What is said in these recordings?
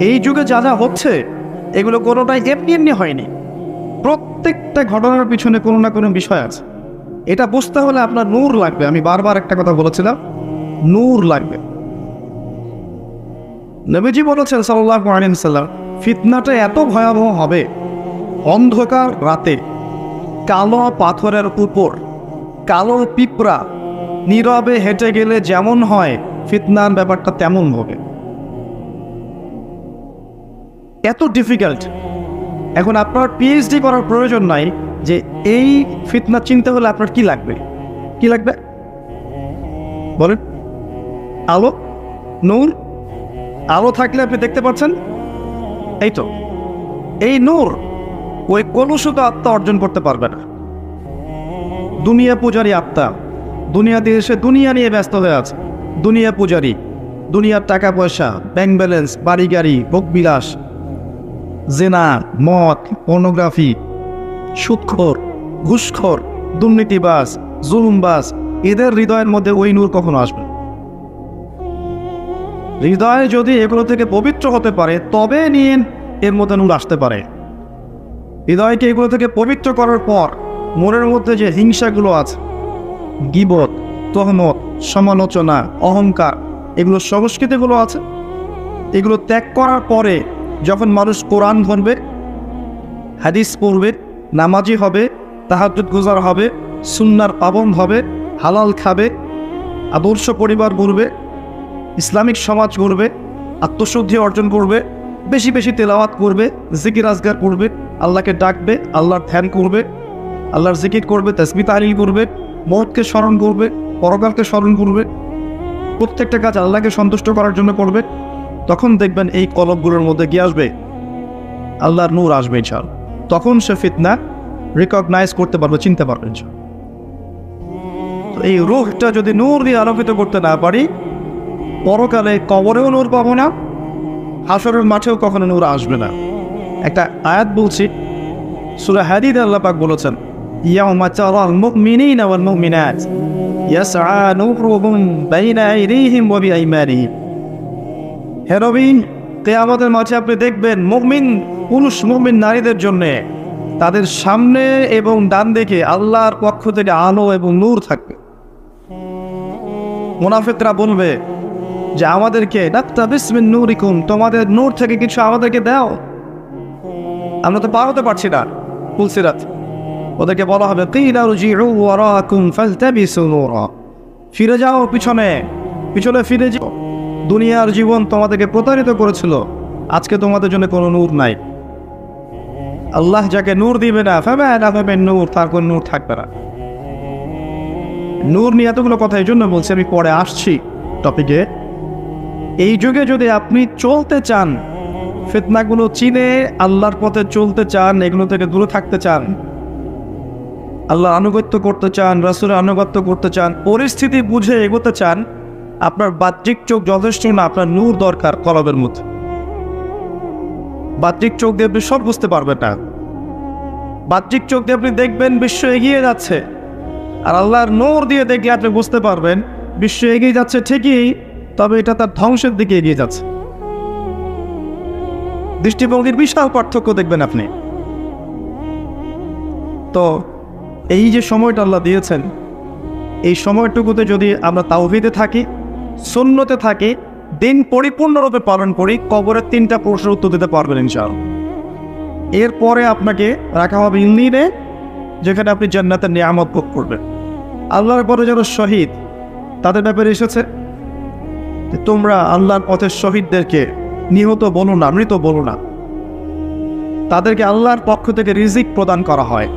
এই যুগে যা যা হচ্ছে, এগুলো কোনোটাই এমনি এমনি হয়নি। প্রত্যেকটা ঘটনার পিছনে কোনো না কোনো বিষয় আছে। এটা বুঝতে হলে আপনার নূর লাগবে। আমি বারবার একটা কথা বলেছিলাম, নূর লাগবে। নবীজি বলেছেন সাল্লাহ আলিয়াল্লাম ফিতনাটা এত ভয়াবহ হবে অন্ধকার রাতে, কালো পাথরের উপর, কালো পিঁপড়া নীরবে হেঁটে গেলে যেমন হয়, ফিতনার ব্যাপারটা তেমন হবে। এত ডিফিকাল্ট এখন আপনার পিএইচডি করার প্রয়োজন নাই যে এই ফিতনা চিনতে হলে আপনার কি লাগবে? কি লাগবে? বলেন। আলো? নূর? আলো থাকলে আপনি দেখতে পাচ্ছেন? এই তো। এই নূর, ওই কলুষিত আত্মা অর্জন করতে পারবে না। দুনিয়া পূজারী আত্মা। দুনিয়াতে এসে দুনিয়া নিয়ে ব্যস্ত হয়ে আছে। দুনিয়া পূজারী, দুনিয়ার টাকা পয়সা ব্যাংক ব্যালেন্স বাড়ি গাড়ি ভোগবিলাস জেনা, মদ, পর্নোগ্রাফি, সুৎখোর, ঘুষখোর দুর্নীতিবাস জুলুমবাজ, এদের হৃদয়ের মধ্যে ওই নূর কখনো আসবে। হৃদয় যদি এগুলো থেকে পবিত্র হতে পারে, তবে নিয়ে এর মধ্যে নূর আসতে পারে হৃদয়কে এগুলো থেকে পবিত্র করার পর মনের মধ্যে যে হিংসাগুলো আছে, গিবত, তহমত, সমালোচনা, অহংকার, এগুলো সংস্কৃতিগুলো আছে, এগুলো ত্যাগ করার পরে যখন মানুষ কোরআন ধরবে, হাদিস পড়বে, নামাজি হবে তাহাজুদ গুজার হবে, সুন্নার পাবন হবে, হালাল খাবে, আদর্শ পরিবার গড়বে, ইসলামিক সমাজ গড়বে, আত্মশুদ্ধি অর্জন করবে, বেশি বেশি তেলাওয়াত করবে, জিকির আজগার করবে, আল্লাহকে ডাকবে, আল্লাহর ধ্যান করবে, আল্লাহর জিকির করবে, তসবি তালিল করবে, মহৎকে স্মরণ করবে, পরকালকে স্মরণ করবে, প্রত্যেকটা কাজ আল্লাহকে সন্তুষ্ট করার জন্য করবে তখন দেখবেন এই কলবগুলোর মধ্যে গিয়ে আসবে? আল্লাহর নূর আসবে ইনশাল তখন সে ফিতনা রিকগনাইজ করতে পারবে, চিনতে পারবে ইনশাল তো এই রুহটা যদি নূর দিয়ে আলোকিত করতে না পারি, পরকালে কবরেও নূর পাবো না, হাসরের মাঠেও কখনো নূর আসবে না। একটা আয়াত বলছি, সুরা হাদিদ আল্লাহ পাক বলেছেন, ইয়াউমা তারাল মুমিনিনা ওয়াল মুমিনাত, ইয়াসআ নূরুহুম বাইনা আইদিহিম ওয়া বিআইমানিহিম। হে নবীন কেয়ামতের মাঝে আপনি দেখবেন মুমিন পুরুষ, মুমিন নারীদের জন্যে তাদের সামনে এবং ডান দিকে আল্লাহর পক্ষ থেকে আলো এবং নূর থাকবে। মুনাফিকরা বলবে যে, আমাদেরকে ডাক্তার বিসমিন নূরিকুম, তোমাদের নূর থেকে কিছু আমাদেরকে দাও। আমরা তো পার হতে পারছি না। ফুলসিরাত ওদেরকে বলা হবে ফিরে যাও পিছনে পিছনে ফিরে যাও। দুনিয়ার জীবন তোমাদেরকে প্রতারিত করেছিল। আজকে তোমাদের জন্য কোনো নূর নাই। আল্লাহ যাকে নূর দিবে না ফেবে নূর, তার কোনো নূর থাকবে না। নূর নিয়ে এতগুলো কথা এই জন্য বলছি, আমি পরে আসছি টপিকে এই যুগে যদি আপনি চলতে চান, ফিতনাগুলো চিনে, আল্লাহর পথে চলতে চান, এগুলো থেকে দূরে থাকতে চান আল্লাহ আনুগত্য করতে চান, রাসুলের আনুগত্য করতে চান, পরিস্থিতি বুঝে এগোতে চান আপনার বাহ্যিক চোখ যথেষ্ট না, আপনার নূর দরকার কলবের মধ্যে। বাহ্যিক চোখ দিয়ে আপনি সব বুঝতে পারবেন না। বাহ্যিক চোখ দিয়ে আপনি দেখবেন বিশ্ব এগিয়ে যাচ্ছে। আর আল্লাহর নূর দিয়ে দেখে আপনি বুঝতে পারবেন, বিশ্ব এগিয়ে যাচ্ছে ঠিকই, তবে এটা তার ধ্বংসের দিকে এগিয়ে যাচ্ছে। দৃষ্টিভঙ্গির বিশাল পার্থক্য দেখবেন আপনি। তো, এই যে সময়টা আল্লাহ দিয়েছেন, এই সময়টুকুতে যদি আমরা তাওহিদে থাকি শূন্যতে থাকি, দিন পরিপূর্ণরূপে পালন করি, কবরের তিনটা প্রশ্নের উত্তর দিতে পারবেন ইনশাল এরপরে আপনাকে রাখা হবে ইন্দিনে যেখানে আপনি জান্নাতের নিয়ামত ভোগ করবেন। আল্লাহর পরে যারা শহীদ, তাদের ব্যাপারে এসেছে তোমরা আল্লাহর পথের শহীদদেরকে নিহত বলো না, মৃত বলো না। তাদেরকে আল্লাহর পক্ষ থেকে রিজিক প্রদান করা হয়।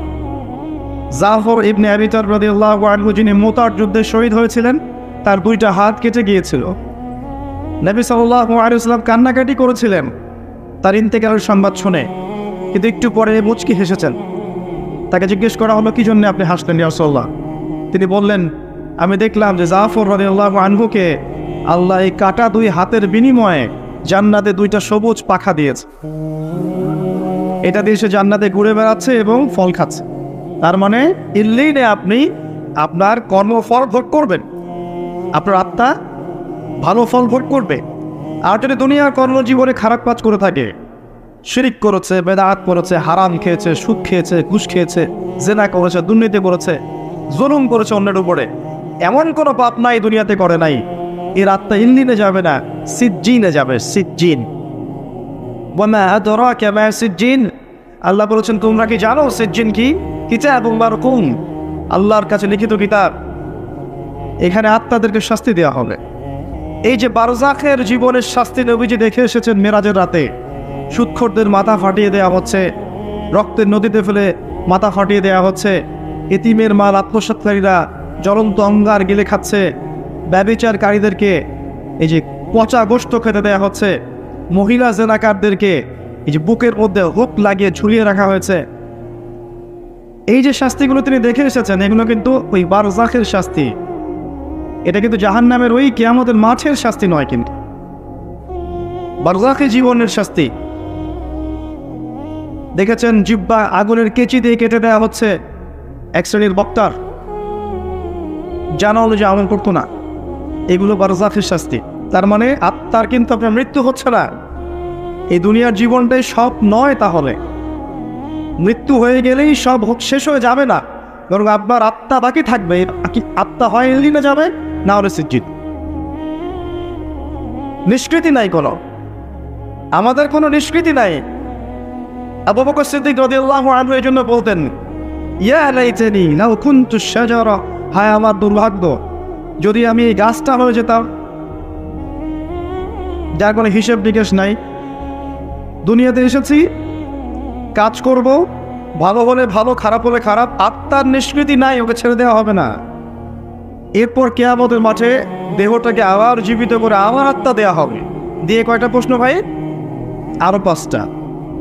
জাফর ইবনে আবিতার রাদিয়াল্লাহু আনহু যিনি মোতার যুদ্ধে শহীদ হয়েছিলেন তার দুইটা হাত কেটে গিয়েছিল। নবী সাল্লাল্লাহু আলাইহি কান্নাকাটি করেছিলেন। তার ইন্তেকালের সংবাদ শুনে। কিন্তু একটু পরে মুচকি হেসেছেন। তাকে জিজ্ঞেস করা হলো, কি জন্য আপনি হাসলেন ইয়ারসল্লাহ তিনি বললেন, আমি দেখলাম যে জাফর রাদিয়াল্লাহু আনহুকে আল্লাহ এই কাটা দুই হাতের বিনিময়ে জান্নাতে দুইটা সবুজ পাখা দিয়েছে। এটা দিয়ে সে জান্নাতে ঘুরে বেড়াচ্ছে এবং ফল খাচ্ছে। তার মানে ইল্লিনে আপনি আপনার কর্মফল ভোগ করবেন। আপনার আত্মা ভালো ফল ভোগ করবে। আর যদি দুনিয়ার কর্মজীবনে খারাপ কাজ করে থাকে, শিরিক করেছে, বেদাত করেছে, হারাম খেয়েছে সুখ খেয়েছে, ঘুষ খেয়েছে, জেনা করেছে, দুর্নীতি করেছে, জুলুম করেছে অন্যের উপরে, এমন কোনো পাপ নাই দুনিয়াতে করে নাই। এর আত্মা ইন্দিনে যাবে না, সিজ্জিনে যাবে, সিজ্জিন। সিজ্জিন। আল্লাহ বলেছেন, তোমরা কি জানো সিজ্জিন কি? কিতাব আল্লাহর কাছে লিখিত কিতাব। এখানে আত্মাদেরকে শাস্তি দেওয়া হবে। এই যে বারজাখের জীবনের শাস্তি নবীজি দেখে এসেছেন মেরাজের রাতে, সুৎখরদের মাথা ফাটিয়ে দেওয়া হচ্ছে, রক্তের নদীতে ফেলে মাথা ফাটিয়ে দেওয়া হচ্ছে, এতিমের মাল আত্মসাতকারীরা জ্বলন্ত অঙ্গার গিলে খাচ্ছে, ব্যবিচারকারীদেরকে এই যে পচা গোস্ত খেতে দেওয়া হচ্ছে, মহিলা জেনাকারদেরকে এই যে বুকের মধ্যে হুক লাগিয়ে ঝুলিয়ে রাখা হয়েছে। এই যে শাস্তিগুলো তিনি দেখে এসেছেন, এগুলো কিন্তু ওই বারজাখের শাস্তি। এটা কিন্তু জাহান নামের ওই কেয়ামতের মাঠের শাস্তি নয় কিন্তু। বারজাখে জীবনের শাস্তি। দেখেছেন জিব্বা আগুনের কেচি দিয়ে কেটে দেওয়া হচ্ছে এক শ্রেণির বক্তার। জানা অনুযায়ী আমল করতো না। এগুলো বারজাখের শাস্তি। তার মানে আত্মার কিন্তু আপনার মৃত্যু হচ্ছে না। এই দুনিয়ার জীবনটাই সব নয় তাহলে। মৃত্যু হয়ে গেলেই সব শেষ হয়ে যাবে না। বরং আপনার আত্মা বাকি থাকবে। আত্মা হয় এলিনে যাবে? না হলে নিষ্কৃতি নাই কোনো। আমাদের কোনো নিষ্কৃতি নাই। আবু বকর সিদ্দিক রাদিয়াল্লাহু আনহু এই জন্য বলতেন, ইয়া লাইতানি লাউ কুনতু শাজারা। হায় আমার দুর্ভাগ্য, যদি আমি এই গাছটা হয়ে যেতাম, যার কোনো হিসেব নিকেশ নাই। দুনিয়াতে এসেছি, কাজ করব, ভালো হলে ভালো, খারাপ হলে খারাপ, আত্মার নিষ্কৃতি নাই, ওকে ছেড়ে দেওয়া হবে না। এরপর কেয়ামতের মাঠে দেহটাকে আবার জীবিত করে আবার আত্মা দেওয়া হবে। দিয়ে কয়টা প্রশ্ন ভাই? আরও পাঁচটা।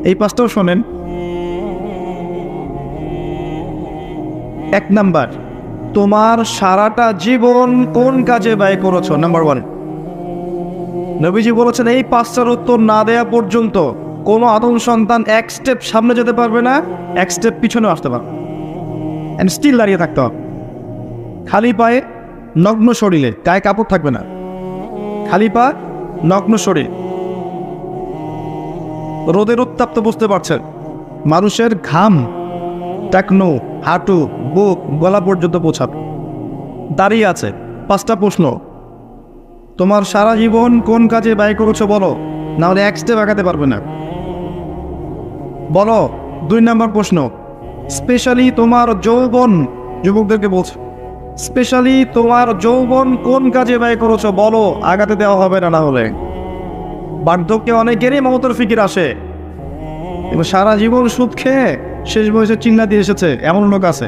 এই পাঁচটাও শোনেন। এক নাম্বার, তোমার সারাটা জীবন কোন কাজে ব্যয় করেছ? Number one. নবীজি বলেছেন, এই পাঁচটার উত্তর না দেয়া পর্যন্ত কোনো আদম সন্তান এক স্টেপ সামনে যেতে পারবে না, এক স্টেপ পিছনে আসতে পারবে। অ্যান্ড স্টিল দাঁড়িয়ে থাকতে হবে। খালি পায়ে নগ্ন শরীরে, গায়ে কাপড় থাকবে না। খালি পা, নগ্ন শরীর। রোদের উত্তাপ্ত বুঝতে পারছেন। মানুষের ঘাম, টাকনো, হাঁটু, বুক, গলা পর্যন্ত পৌঁছাবে। দাঁড়িয়ে আছে, পাঁচটা প্রশ্ন। তোমার সারা জীবন কোন কাজে ব্যয় করেছ বলো? না হলে এক স্টেপ আগাতে পারবে না। বলো, দুই নম্বর প্রশ্ন। স্পেশালি তোমার যৌবন, যুবকদেরকে বলছো। স্পেশালি তোমার যৌবন কোন কাজে ব্যয় করেছ বলো আগাতে দেওয়া হবে না না হলে। বার্ধক্যে অনেকেরই মমতার ফিকির আসে। এবং সারা জীবন সুদ খেয়ে শেষ বয়সে চিল্লা দিয়ে এসেছে, এমন লোক আছে।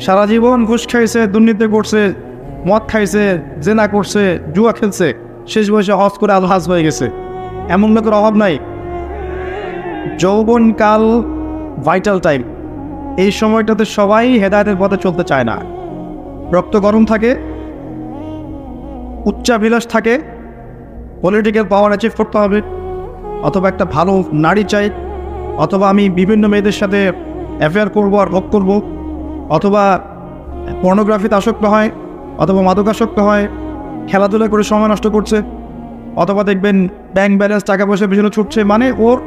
সারা জীবন ঘুষ খাইছে, দুর্নীতি করছে, মদ খাইছে, জেনা করছে, জুয়া খেলছে, শেষ বয়সে হজ করে আল হাজ হয়ে গেছে। এমন লোকের অভাব নাই। যৌবনকাল ভাইটাল টাইম এই সময়টাতে সবাই হেদায়তের পথে চলতে চায় না। রক্ত গরম থাকে, উচ্চাভিলাষ থাকে পলিটিক্যাল পাওয়ার অ্যাচিভ করতে হবে, অথবা একটা ভালো নারী চাই, অথবা আমি বিভিন্ন মেয়েদের সাথে অ্যাফেয়ার করব আর ভোগ করব, অথবা পর্নোগ্রাফিতে আসক্ত হয়, অথবা মাদকাসক্ত হয়, খেলাধুলা করে সময় নষ্ট করছে, অথবা দেখবেন ব্যাংক ব্যালেন্স টাকা পয়সা পিছনে ছুটছে মানে ওর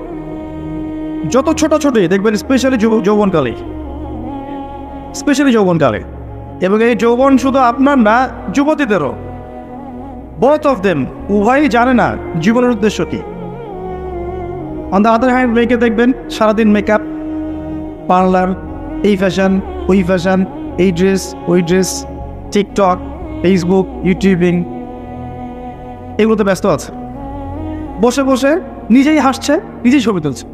যত ছোট ছোটই দেখবেন স্পেশালি যৌবনকালে। স্পেশালি যৌবনকালে। এবং এই যৌবন শুধু আপনার না, যুবতীদেরও। বোথ অফ দেম উভয়ই জানে না জীবনের উদ্দেশ্য কি। অন দ্য আদার হ্যান্ড মেয়েকে দেখবেন, সারাদিন মেকআপ পার্লার এই ফ্যাশন ওই ফ্যাশন এই ড্রেস ওই ড্রেস টিকটক ফেসবুক ইউটিউবিং এগুলোতে ব্যস্ত আছে। বসে বসে নিজেই হাসছে, নিজেই ছবি তুলছে।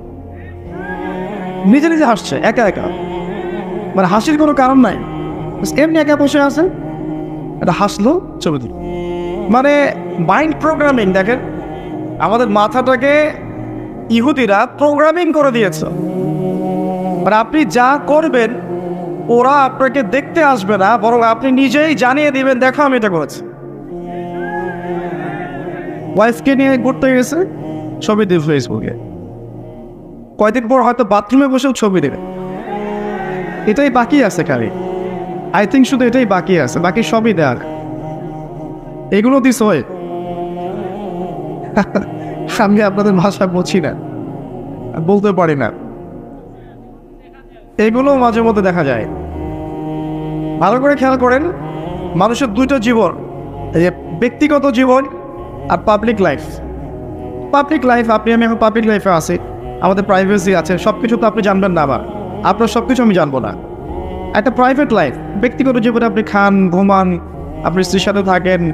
নিজে নিজে হাসছে, একা একা। মানে হাসির কোনো কারণ নাই। এমনি একা বসে আছে এটা হাসলো, ছবি তুল মানে মাইন্ড প্রোগ্রামিং দেখেন, আমাদের মাথাটাকে ইহুদিরা প্রোগ্রামিং করে দিয়েছে। মানে আপনি যা করবেন, ওরা আপনাকে দেখতে আসবে না, বরং আপনি নিজেই জানিয়ে দিবেন, দেখো আমি এটা করেছি। ওয়াইফকে নিয়ে ঘুরতে গেছে, ছবি দিবে ফেসবুকে কয়দিন পর হয়তো বাথরুমে বসেও ছবি দেবে। এটাই বাকি আছে খালি আই থিঙ্ক শুধু এটাই বাকি আছে, বাকি সবই দেয়ার এগুলো দিস হয় আমি আপনাদের ভাষা বুঝি না, বলতে পারি না। এগুলো মাঝে মধ্যে দেখা যায়। ভালো করে খেয়াল করেন, মানুষের দুইটা জীবন, এই যে ব্যক্তিগত জীবন আর পাবলিক লাইফ পাবলিক লাইফ আপনি, আমি এখন পাবলিক লাইফে আছি, আমাদের প্রাইভেসি আছে সব কিছু তো আপনি জানবেন না আবার। আপনার সব কিছু আমি জানব না। একটা প্রাইভেট লাইফ ব্যক্তিগত জীবনে আপনি খান, ঘুমান, আপনি স্ত্রীর সাথে থাকেন,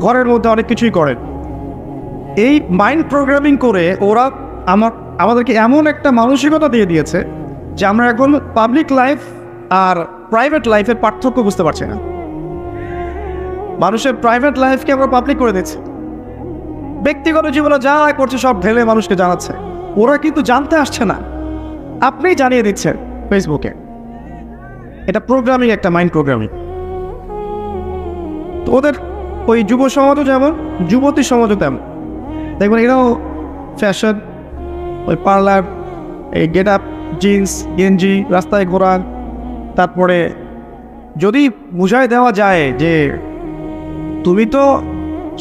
ঘরের মধ্যে অনেক কিছুই করেন। এই মাইন্ড প্রোগ্রামিং করে ওরা আমার, আমাদেরকে এমন একটা মানসিকতা দিয়ে দিয়েছে যে আমরা এখন পাবলিক লাইফ আর প্রাইভেট লাইফের পার্থক্য বুঝতে পারছি না। মানুষের প্রাইভেট লাইফকে আমরা পাবলিক করে দিচ্ছি। ব্যক্তিগত জীবনে যা করছে সব ঢেলে মানুষকে জানাচ্ছে। ওরা কিন্তু জানতে আসছে না। আপনিই জানিয়ে দিচ্ছেন ফেসবুকে এটা প্রোগ্রামিং একটা মাইন্ড প্রোগ্রামিং তো ওদের ওই যুব সমাজও যেমন, যুবতী সমাজও তেমন। দেখবেন এরাও ফ্যাশন ওই পার্লার এই গেট আপ জিন্স গেঞ্জি, রাস্তায় ঘোরা তারপরে যদি বুঝায় দেওয়া যায় যে তুমি তো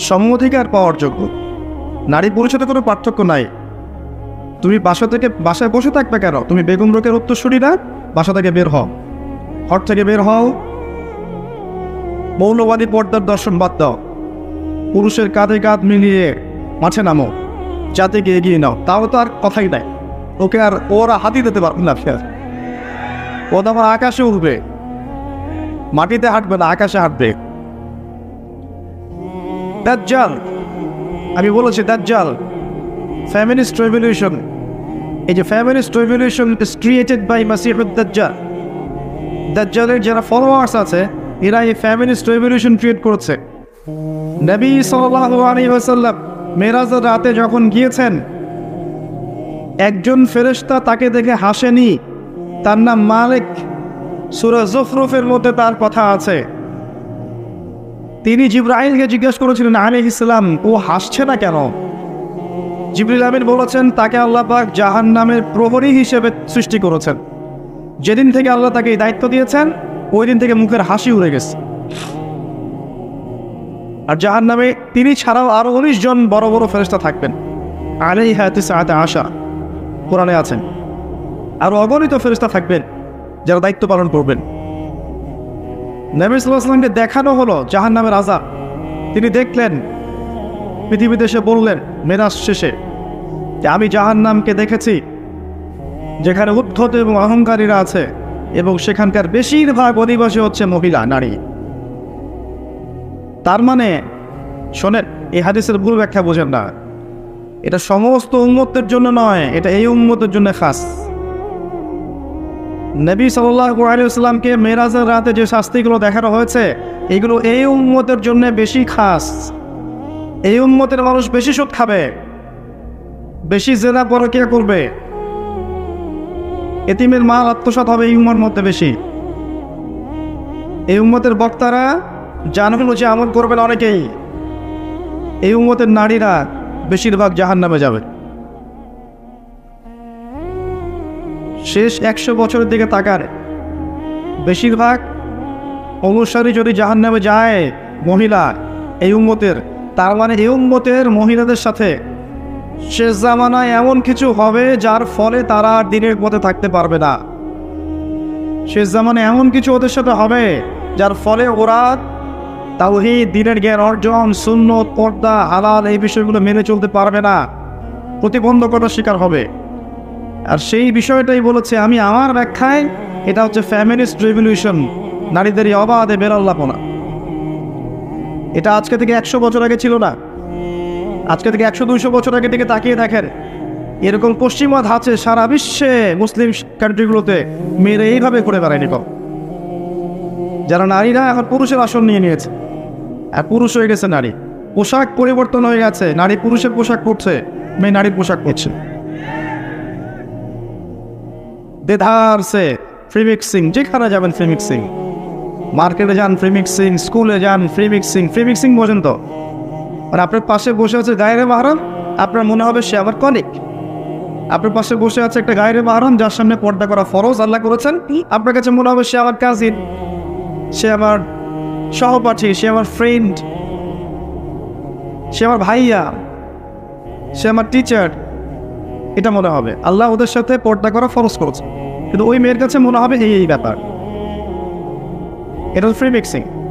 সম অধিকার পাওয়ার যোগ্য নারী পুরুষের কোনো পার্থক্য নাই। তুমি বাসা থেকে বাসায় বসে থাকবে কেন? তুমি বেগম রোকের উত্তরসূরি না? বাসা থেকে বের হও। ঘর থেকে বের হও। মৌলবাদী পর্দার দর্শন বাদ দাও। পুরুষের কাঁধে কাঁধ মিলিয়ে মাঠে নামো। জাতিকে এগিয়ে নাও। তাও তো আর কথাই নাই। ওকে আর ওরা হাতি দিতে পারবে না ফের। ও তো আবার আকাশে উঠবে মাটিতে হাঁটবে না, আকাশে হাঁটবে। দাজ্জাল, আমি বলেছি দাজ্জাল, ফ্যামিলিস্ট রেভলিউশন এই যে feminist revolution is created by মাসিহুদ দাজ্জাল দাজ্জালের যারা ফলোয়ার্স আছে, এরা এই ফ্যামিলিস্ট রেভলিউশন ক্রিয়েট করেছে। নবী সাল্লাল্লাহু আলাইহি ওয়াসাল্লাম মেরাজের রাতে যখন গিয়েছেন, একজন ফেরেশতা তাকে দেখে হাসেনি। তার নাম মালিক। সুরা জফরফের মধ্যে তার কথা আছে। তিনি জিব্রাহিলকে জিজ্ঞেস করেছিলেন আলী ইসলাম ও হাসছে না কেন? জিবরিল আমিন বলেছেন, তাকে আল্লাহ পাক জাহান নামের প্রহরী হিসেবে সৃষ্টি করেছেন। যেদিন থেকে আল্লাহ তাকে এই দায়িত্ব দিয়েছেন, ওই দিন থেকে মুখের হাসি উড়ে গেছে। আর জাহান নামে তিনি ছাড়াও আরও উনিশ জন বড় বড় ফেরেস্তা থাকবেন। আলাই হাতে সাহাতে আশা। কোরআনে আছেন। আরও অগণিত ফেরেস্তা থাকবেন, যারা দায়িত্ব পালন করবেন। নবী সাল্লাহামকে দেখানো হলো জাহান নামের আজাব তিনি দেখলেন পৃথিবীতে এসে বললেন, মেরাজ শেষে, যে আমি জাহান নামকে দেখেছি, যেখানে উদ্ধত এবং অহংকারীরা আছে, এবং সেখানকার বেশিরভাগ অধিবাসী হচ্ছে মহিলা, নারী। তার মানে শোনেন, এই হাদিসের ভুল ব্যাখ্যা বোঝেন না। এটা সমস্ত উন্মতের জন্য নয়, এটা এই উন্মতের জন্য খাস। নবী সাল্লামকে মেরাজের রাতে যে শাস্তিগুলো দেখানো হয়েছে, এগুলো এই উন্মতের জন্য বেশি খাস। এই উন্মতের মানুষ বেশি সুদ খাবে, বেশি জেনা পরকিয়া করবে। এতিমের মাল আত্মসাত হবে এই উম্মার মধ্যে বেশি। এই উম্মতের বক্তারা জানবেন যে আমল করবেন অনেকেই। এই উম্মতের নারীরা বেশিরভাগ জাহান নামে যাবে। শেষ একশো বছরের দিকে তাকার বেশিরভাগ অনুসারী যদি জাহান নামে যায়, মহিলা এই উম্মতের তার মানে এই উম্মতের মহিলাদের সাথে শেষ জামানায় এমন কিছু হবে যার ফলে তারা আর দিনের পথে থাকতে পারবে না। শেষ জামানে এমন কিছু ওদের সাথে হবে যার ফলে ওরা তাওহি দিনের জ্ঞান অর্জন শূন্য পর্দা, হালাল এই বিষয়গুলো মেনে চলতে পারবে না। প্রতিবন্ধকতার শিকার হবে। আর সেই বিষয়টাই বলেছে, আমি আমার ব্যাখ্যায় এটা হচ্ছে ফ্যামিলিস্ট রেভলিউশন, নারীদের অবাধে বেরল্লাপনা এটা আজকে থেকে একশো বছর আগে ছিল না। আজকে থেকে একশো দুইশো বছর আগে থেকে তাকিয়ে দেখেন, এরকম পশ্চিমা ধাঁচে সারা বিশ্বে মুসলিম কান্ট্রিগুলোতে মেয়েরা এইভাবে করে বেড়ায়নি কম যারা নারীরা এখন পুরুষের আসন নিয়ে নিয়েছে। আর পুরুষ হয়ে গেছে নারী। পোশাক পরিবর্তন হয়ে গেছে, নারী পুরুষের পোশাক পরছে, মেয়ে নারীর পোশাক পরছে। দেধারসে ফ্রি মিক্সিং যেখানে যাবেন ফ্রি মিক্সিং মার্কেটে যান ফ্রি মিক্সিং স্কুলে যান ফ্রি মিক্সিং ফ্রি মিক্সিং বোঝেন তো আর আপনার পাশে বসে আছে গায়ের মাহারাম, আপনার মনে হবে সে আমার কলিক আপনার পাশে বসে আছে একটা গায়ের মাহারাম, যার সামনে পর্দা করা ফরজ, আল্লাহ করেছেন। আপনার কাছে মনে হবে সে আমার কাজিন সে আমার সহপাঠী, সে আমার ফ্রেন্ড সে আমার ভাইয়া, সে আমার টিচার এটা মনে হবে। আল্লাহ ওদের সাথে পর্দা করা ফরজ করেছে। কিন্তু ওই মেয়ের কাছে মনে হবে এই এই ব্যাপার। এটা ফ্রি মিক্সিং